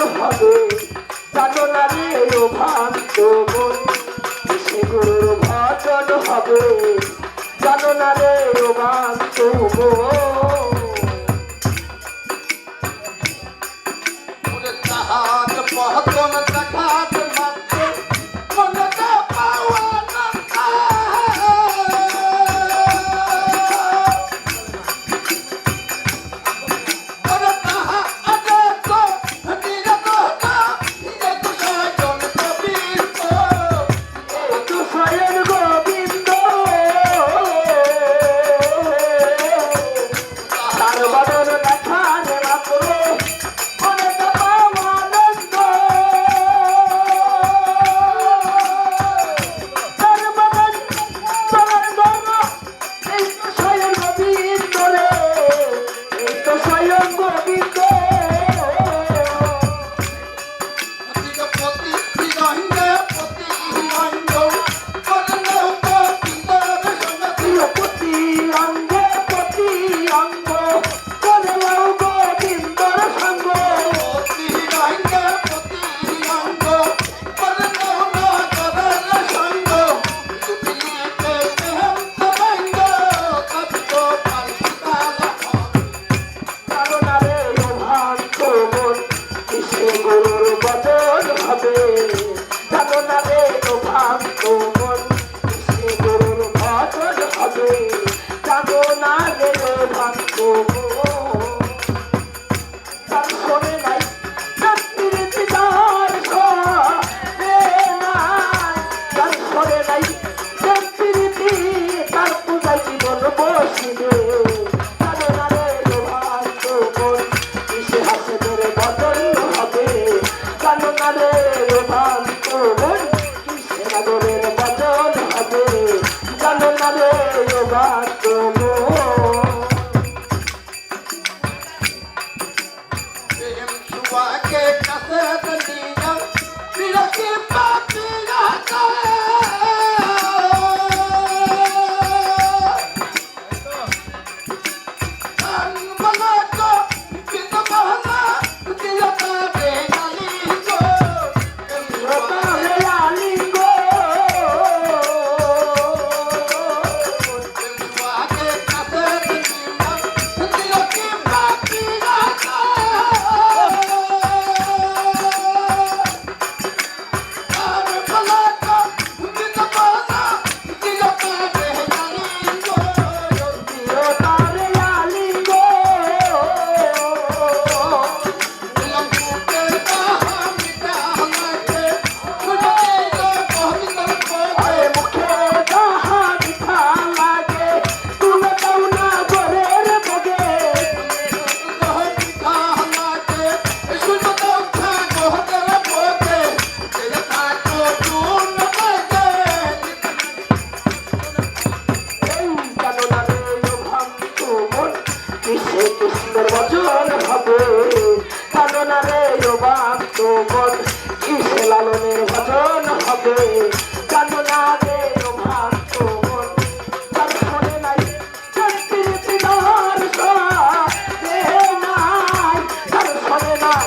হবে জানো না রে ভ্রান্ত মন সে গুরুর ভজন হবে, জানো না রে ভ্রান্ত মন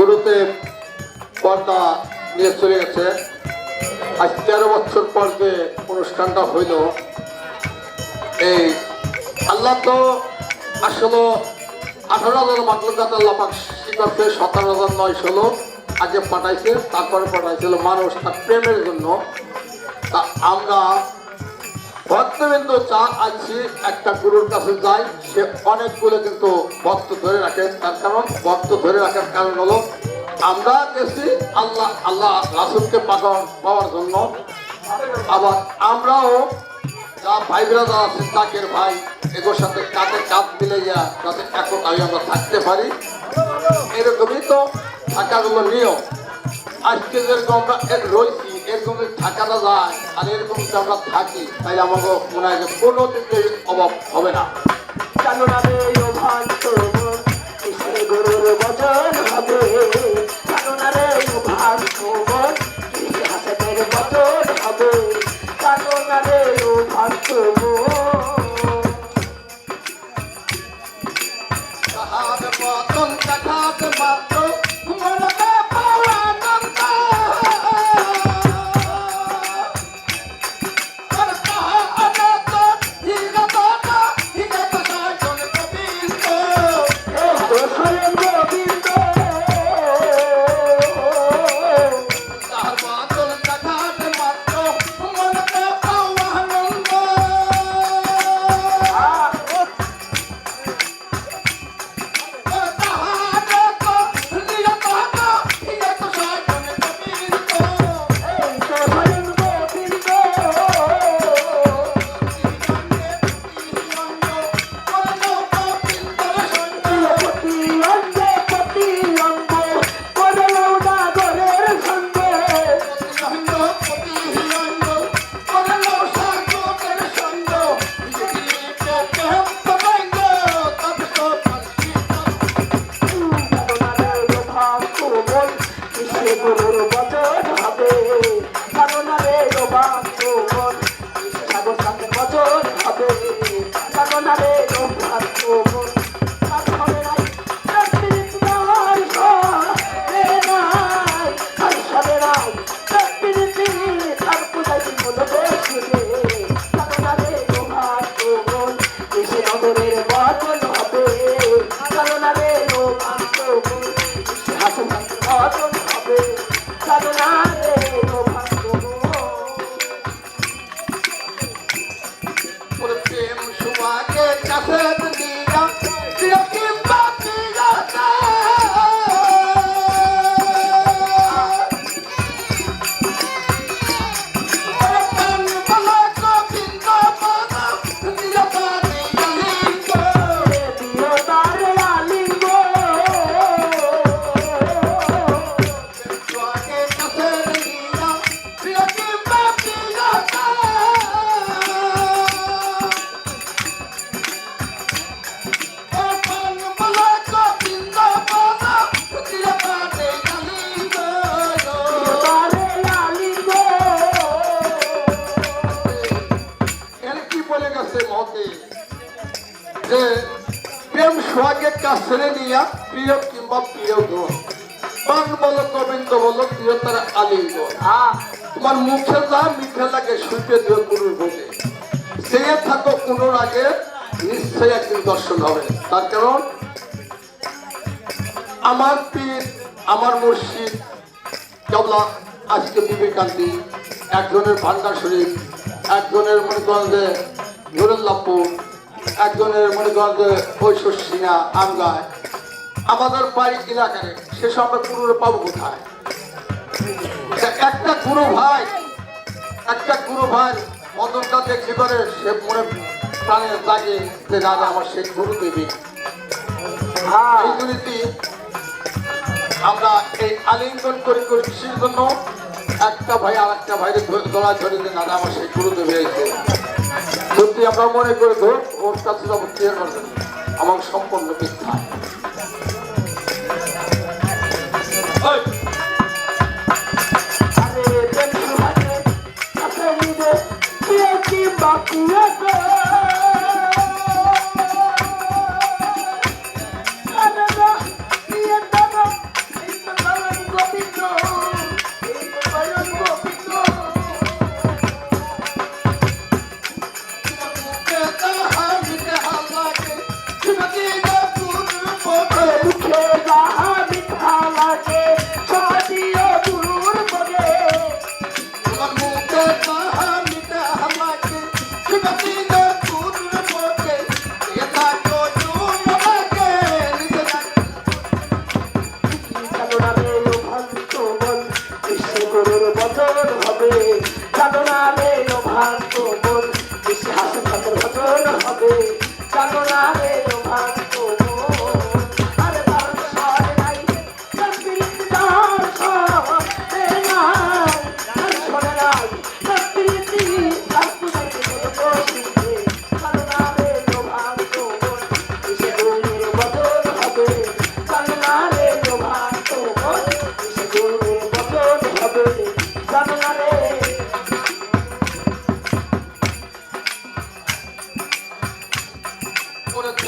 গুরুতে পর্দা নিয়ে চলে গেছে। আজ তেরো বছর পর যে অনুষ্ঠানটা হইল। এই আল্লাহ তো আসলে আঠারো হাজার মাতলকাত আল্লাহ পাক শিকারছে সতেরো হাজার নয় ষোলো আগে পাঠাইছে, তারপরে পাঠাইছিল মানুষ তার প্রেমের জন্য। তা আমরা ভক্তবিন্দু চা আছি একটা গুরুর কাছে যাই, সে অনেকগুলো কিন্তু ভক্ত ধরে রাখে তার কারণ ভক্ত ধরে রাখার কারণ হলো, আমরা গেছি আল্লাহ আল্লাহ রাসুলকে পাওয়ার জন্য। আবার আমরাও যা ভাই ব্রাদার আছে, তাকের ভাই এগুলোর সাথে কাঁধে কাঁধ মিলে যা যাতে একতাই আমরা থাকতে পারি। এরকমই তো থাকাগুলো নিয়ম। আজকে যেরকম আমরা এর রয়েছি এরকম যদি মধ্যে আমরা থাকি তাহলে আমাকে মনে হয় যে কোনো দিকে অভাব হবে না। প্রিয় কিংবা প্রিয় গুণ বলো গোবিন্দ বলো প্রিয় তার আলিঙ্গ তোমার মুখে যা মিঠে লাগে শুইতে দিও গুরুর ভোগে। সে থাকো আগে নিশ্চয়ই একদিন দর্শন হবে। তার কারণ আমার পীর আমার মুর্শিদ কেবলা আজকে বিবেকান্দি একজনের ভান্ডার শরীফ একজনের মনে করেন যে নুরুল্লাপুর একজনের মনে করেন যে ঐশ্বর সিংহা আমগায়। আমাদের বাড়ি এলাকায় সেসব আমরা পুরো পাবো কোথায়? তা একটা গুরু ভাই একটা গুরু ভাই মদনটা দেখে করে সে মনে প্রাণে লাগে যে না আমার সেই গুরু দেবী। এই জন্যই আমরা এই আলিঙ্গন করে করে কিসের জন্য? একটা ভাই আর একটা ভাইয়ের গলা ধরে যে না আমার সেই গুরুদেব হয়েছে। সত্যি আমরা মনে করে ধর ওর কাছে যাব আমার সম্পূর্ণ মিথ্যা। বাকি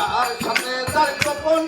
তার সামনে তার গোপন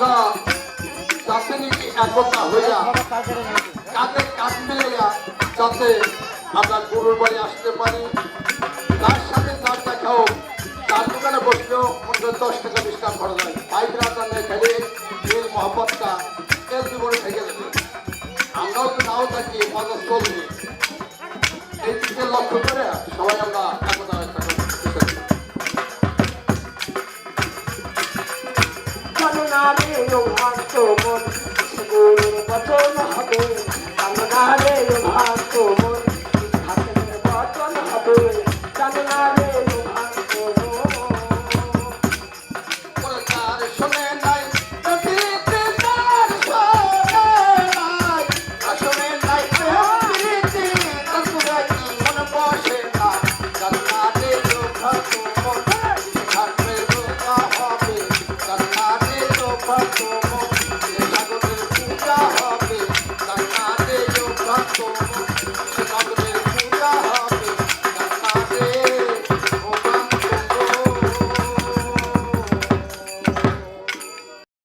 আমরা দার্শনিক একতা হইয়া কাঁধে কাঁধ মিলাইয়া যাতে আমরা গরুর বাড়ি আসতে পারি। তার সাথে তার দেখাও তার দোকানে বসলেও মনে দশ টাকা বিশ টাকা খরচ হয় ভাই বিরাটার খেলে এর মহব্বতটা এর জীবনে থেকে আমরাও তো নাও থাকি মজা চলবে। এই দিকে লক্ষ্য ভাগ্য মন গুরুর বচন হবে। কামনা রে ভাগ্য মন।